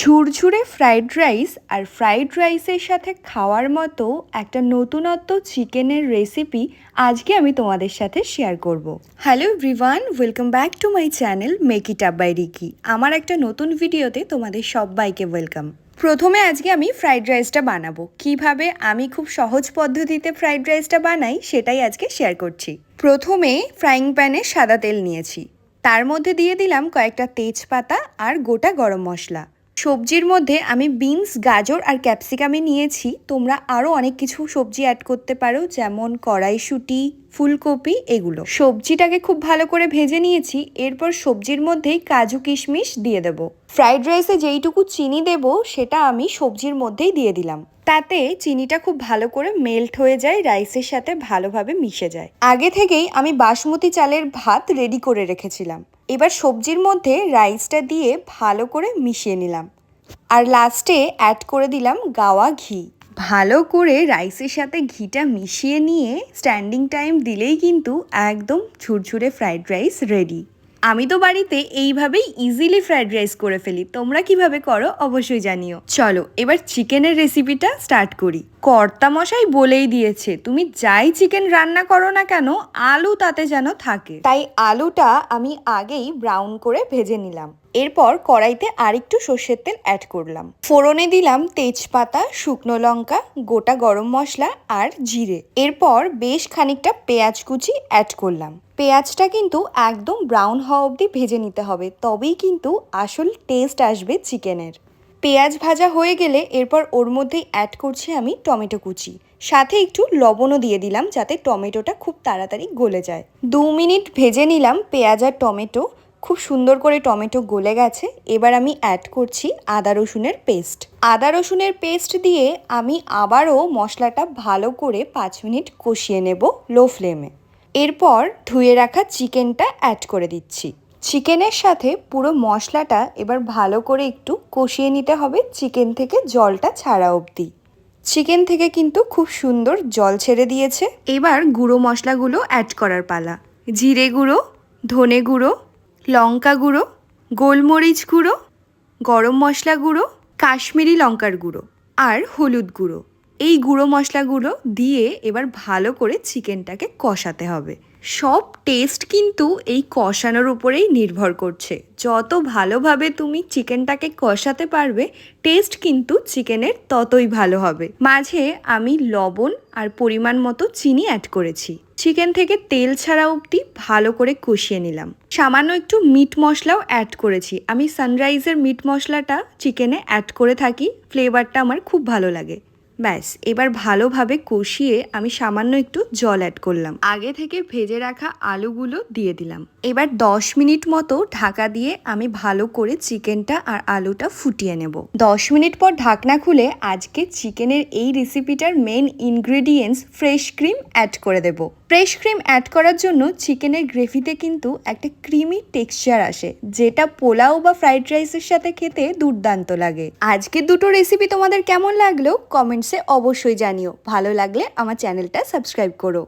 ঝুরঝুরে fried rice আর fried রাইসের সাথে খাওয়ার মতো একটা নতুনত্ব চিকেনের রেসিপি আজকে আমি তোমাদের সাথে শেয়ার করব। Hello everyone welcome back to my channel make it up by Ricky আমার একটা নতুন ভিডিওতে তোমাদের সবাইকে ওয়েলকাম প্রথমে আজকে আমি ফ্রাইড রাইসটা বানাবো। কীভাবে আমি খুব সহজ পদ্ধতিতে ফ্রাইড রাইসটা বানাই সেটাই আজকে শেয়ার করছি। প্রথমে ফ্রাইং প্যানে সাদা তেল নিয়েছি। তার মধ্যে দিয়ে দিলাম কয়েকটা তেজপাতা আর গোটা গরম মশলা। সবজির মধ্যে আমি বিনস, গাজর আর ক্যাপসিকামে নিয়েছি। তোমরা আরও অনেক কিছু সবজি অ্যাড করতে পারো, যেমন কড়াইশুঁটি, ফুলকপি, এগুলো। সবজিটাকে খুব ভালো করে ভেজে নিয়েছি, এরপর সবজির মধ্যেই কাজু কিশমিশ দিয়ে দেবো। ফ্রাইড রাইসে যেইটুকু চিনি দেব, সেটা আমি সবজির মধ্যেই দিয়ে দিলাম। তাতে চিনিটা খুব ভালো করে মেল্ট হয়ে যায়, রাইসের সাথে ভালোভাবে মিশে যায়। আগে থেকেই আমি বাসমতি চালের ভাত রেডি করে রেখেছিলাম। এবার সবজির মধ্যে রাইসটা দিয়ে ভালো করে মিশিয়ে নিলাম। আর লাস্টে অ্যাড করে দিলাম গাওয়া ঘি। ভালো করে রাইসের সাথে ঘিটা মিশিয়ে নিয়ে স্ট্যান্ডিং টাইম দিলেই কিন্তু একদম ঝুরঝুরে ফ্রাইড রাইস রেডি আমি তো বাড়িতে এইভাবেই ইজিলি ফ্রাইড রাইস করে ফেলি। তোমরা কীভাবে করো অবশ্যই জানিও। চলো, এবার চিকেনের রেসিপিটা স্টার্ট করি। কর্তা মশাই বলেই দিয়েছে, তুমি যাই চিকেন রান্না করো না কেন, আলু তাতে যেন থাকে। তাই আলুটা আমি আগেই ব্রাউন করে ভেজে নিলাম। এরপর কড়াইতে আরেকটু সর্ষের তেল অ্যাড করলাম। ফোড়নে দিলাম তেজপাতা, শুকনো লঙ্কা, গোটা গরম মশলা আর জিরে। এরপর বেশ খানিকটা পেঁয়াজ কুচি অ্যাড করলাম। পেঁয়াজটা কিন্তু একদম ব্রাউন হওয়া অবধি ভেজে নিতে হবে, তবেই কিন্তু আসল টেস্ট আসবে চিকেনের। পেঁয়াজ ভাজা হয়ে গেলে এরপর ওর মধ্যেই অ্যাড করছি আমি টমেটো কুচি। সাথে একটু লবণও দিয়ে দিলাম যাতে টমেটোটা খুব তাড়াতাড়ি গলে যায়। দু মিনিট ভেজে নিলাম পেঁয়াজ আর টমেটো। খুব সুন্দর করে টমেটো গলে গেছে, এবার আমি অ্যাড করছি আদা রসুনের পেস্ট আদা রসুনের পেস্ট দিয়ে আমি আবারও মশলাটা ভালো করে পাঁচ মিনিট কষিয়ে নেব লো ফ্লেমে এরপর ধুয়ে রাখা চিকেনটা অ্যাড করে দিচ্ছি। চিকেনের সাথে পুরো মশলাটা এবার ভালো করে একটু কষিয়ে নিতে হবে চিকেন থেকে জলটা ছাড়া অবধি। চিকেন থেকে কিন্তু খুব সুন্দর জল ছেড়ে দিয়েছে। এবার গুঁড়ো মশলাগুলো অ্যাড করার পালা। জিরে গুঁড়ো, ধনে গুঁড়ো লঙ্কা গুঁড়ো গোলমরিচ গুঁড়ো গরম মশলা গুঁড়ো কাশ্মীরি লঙ্কার গুঁড়ো আর হলুদ গুঁড়ো। এই গুঁড়ো মশলাগুলো দিয়ে এবার ভালো করে চিকেনটাকে কষাতে হবে। সব টেস্ট কিন্তু এই কষানোর উপরেই নির্ভর করছে। যত ভালোভাবে তুমি চিকেনটাকে কষাতে পারবে টেস্ট কিন্তু চিকেনের ততই ভালো হবে। মাঝে আমি লবণ আর পরিমাণ মতো চিনি অ্যাড করেছি। চিকেন থেকে তেল ছাড়া অবধি ভালো করে কষিয়ে নিলাম। সামান্য একটু মিট মশলাও অ্যাড করেছি। আমি সানরাইজের মিট মশলাটা চিকেনে অ্যাড করে থাকি। ফ্লেভারটা আমার খুব ভালো লাগে। ব্যাস, এবার ভালোভাবে কষিয়ে আমি সামান্য একটু জল অ্যাড করলাম। আগে থেকে ভেজে রাখা আলুগুলো দিয়ে দিলাম। এবার দশ মিনিট মতো ঢাকা দিয়ে আমি ভালো করে চিকেনটা আর আলুটা ফুটিয়ে নেব। দশ মিনিট পর ঢাকনা খুলে আজকে চিকেনের এই রেসিপিটার main ingredients fresh cream add করে দেব। ফ্রেশ ক্রিম অ্যাড করার জন্য চিকেনের গ্রেভিতে কিন্তু একটা ক্রিমি টেক্সচার আসে, যেটা পোলাও বা ফ্রাইড রাইসের সাথে খেতে দুর্দান্ত লাগে। আজকে দুটো রেসিপি তোমাদের কেমন লাগল? কমেন্টসে অবশ্যই জানিও। ভালো লাগলে আমার চ্যানেলটা সাবস্ক্রাইব করো।